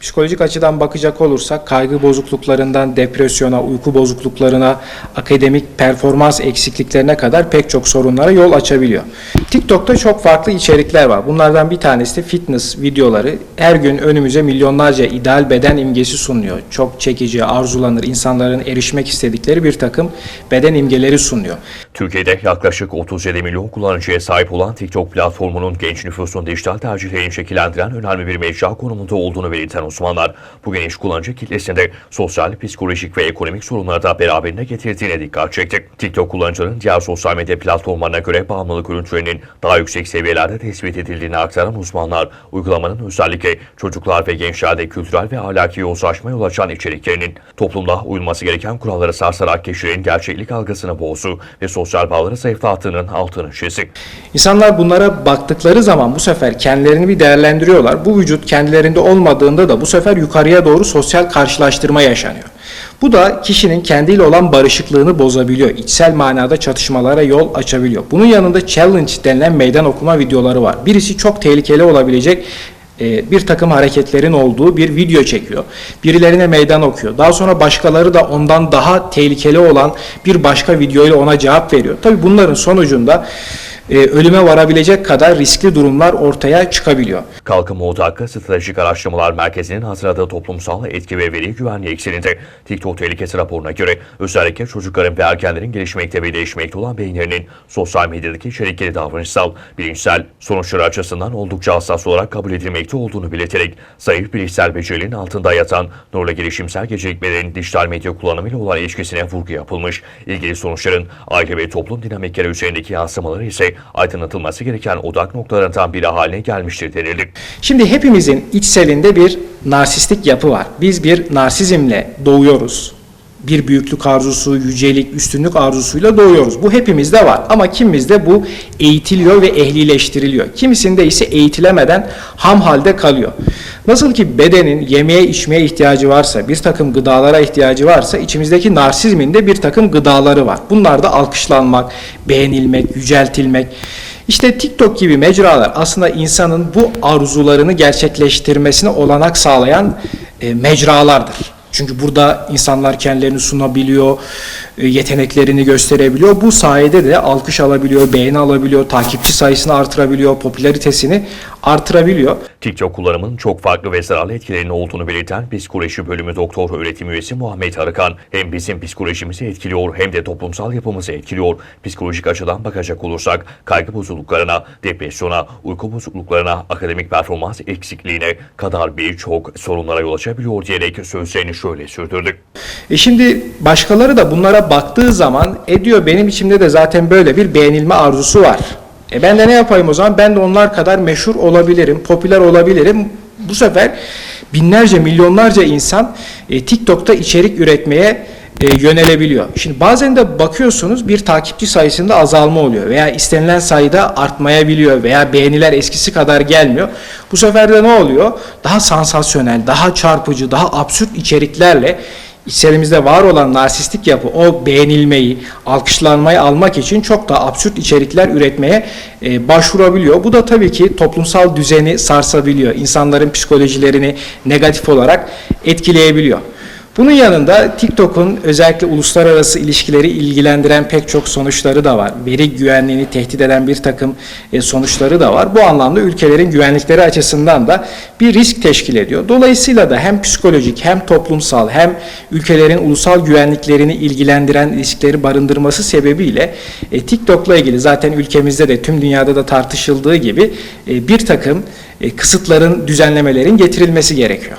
Psikolojik açıdan bakacak olursak kaygı bozukluklarından depresyona, uyku bozukluklarına, akademik performans eksikliklerine kadar pek çok sorunlara yol açabiliyor. TikTok'ta çok farklı içerikler var. Bunlardan bir tanesi de fitness videoları. Her gün önümüze milyonlarca ideal beden imgesi sunuyor. Çok çekici, arzulanır, insanların erişmek istedikleri bir takım beden imgeleri sunuyor. Türkiye'de yaklaşık 37 milyon kullanıcıya sahip olan TikTok platformunun genç nüfusun dijital tercihlerini şekillendiren önemli bir mecra konumunda olduğunu belirten uzmanlar, bu geniş kullanıcı kitlesinde sosyal, psikolojik ve ekonomik sorunları da beraberine getirdiğine dikkat çekti. TikTok kullanıcıların diğer sosyal medya platformlarına göre bağımlılık görüntülerinin daha yüksek seviyelerde tespit edildiğini aktaran uzmanlar, uygulamanın özellikle çocuklar ve gençlerde kültürel ve ahlaki yozlaşma yol açan içeriklerinin toplumda uyulması gereken kuralları sarsarak kişilerin gerçeklik algısını bozdu ve sosyal bağları zayıflattığının altını çizdi. İnsanlar bunlara baktıkları zaman bu sefer kendilerini bir değerlendiriyorlar. Bu vücut kendilerinde olmadığında da bu sefer yukarıya doğru sosyal karşılaştırma yaşanıyor. Bu da kişinin kendiyle olan barışıklığını bozabiliyor. İçsel manada çatışmalara yol açabiliyor. Bunun yanında challenge denilen meydan okuma videoları var. Birisi çok tehlikeli olabilecek e, bir takım hareketlerin olduğu bir video çekiyor. Birilerine meydan okuyor. Daha sonra başkaları da ondan daha tehlikeli olan bir başka videoyla ona cevap veriyor. Tabii bunların sonucunda e, ölüme varabilecek kadar riskli durumlar ortaya çıkabiliyor. Kalkınma Odaklı Stratejik Araştırmalar Merkezi'nin hazırladığı toplumsal etki ve veri güvenliği ekseninde TikTok tehlikesi raporuna göre özellikle çocukların ve ergenlerin gelişmekte ve değişmekte olan beyinlerinin sosyal medyadaki içerikleri davranışsal, bilinçsel sonuçları açısından oldukça hassas olarak kabul edilmekte olduğunu belirterek zayıf bilişsel becerinin altında yatan nurla gelişimsel gecikmelerin dijital medya kullanımıyla olan ilişkisine vurgu yapılmış. İlgili sonuçların aile ve toplum dinamikleri üzerindeki yansımaları ise aydınlatılması gereken odak noktalarından biri haline gelmiştir denildi. Şimdi hepimizin içselinde bir narsistik yapı var. Biz bir narsizmle doğuyoruz. Bir büyüklük arzusu, yücelik, üstünlük arzusuyla doğuyoruz. Bu hepimizde var ama kimimizde bu eğitiliyor ve ehlileştiriliyor. Kimisinde ise eğitilemeden ham halde kalıyor. Nasıl ki bedenin yemeğe içmeye ihtiyacı varsa, bir takım gıdalara ihtiyacı varsa içimizdeki narsizmin de bir takım gıdaları var. Bunlar da alkışlanmak, beğenilmek, yüceltilmek. İşte TikTok gibi mecralar aslında insanın bu arzularını gerçekleştirmesine olanak sağlayan e, mecralardır. Çünkü burada insanlar kendilerini sunabiliyor, e, yeteneklerini gösterebiliyor. Bu sayede de alkış alabiliyor, beğeni alabiliyor, takipçi sayısını artırabiliyor, popülaritesini artırabiliyor. TikTok kullanımının çok farklı ve zararlı etkilerinin olduğunu belirten psikoloji bölümü doktor öğretim üyesi Muhammed Arıkan hem bizim psikolojimizi etkiliyor hem de toplumsal yapımızı etkiliyor. Psikolojik açıdan bakacak olursak kaygı bozukluklarına, depresyona, uyku bozukluklarına, akademik performans eksikliğine kadar birçok sorunlara yol açabiliyor diyerek sözlerini şöyle sürdürdü. E şimdi başkaları da bunlara baktığı zaman e diyor benim içimde de zaten böyle bir beğenilme arzusu var. E ben de ne yapayım o zaman? Ben de onlar kadar meşhur olabilirim, popüler olabilirim. Bu sefer binlerce, milyonlarca insan e, TikTok'ta içerik üretmeye e, yönelebiliyor. Şimdi bazen de bakıyorsunuz bir takipçi sayısında azalma oluyor veya istenilen sayıda artmayabiliyor veya beğeniler eskisi kadar gelmiyor. Bu sefer de ne oluyor? Daha sansasyonel, daha çarpıcı, daha absürt içeriklerle içerimizde var olan narsistik yapı o beğenilmeyi, alkışlanmayı almak için çok da absürt içerikler üretmeye e, başvurabiliyor. Bu da tabii ki toplumsal düzeni sarsabiliyor. İnsanların psikolojilerini negatif olarak etkileyebiliyor. Bunun yanında TikTok'un özellikle uluslararası ilişkileri ilgilendiren pek çok sonuçları da var. Veri güvenliğini tehdit eden bir takım e, sonuçları da var. Bu anlamda ülkelerin güvenlikleri açısından da bir risk teşkil ediyor. Dolayısıyla da hem psikolojik hem toplumsal hem ülkelerin ulusal güvenliklerini ilgilendiren riskleri barındırması sebebiyle e, TikTok'la ilgili zaten ülkemizde de tüm dünyada da tartışıldığı gibi e, bir takım kısıtların, düzenlemelerin getirilmesi gerekiyor.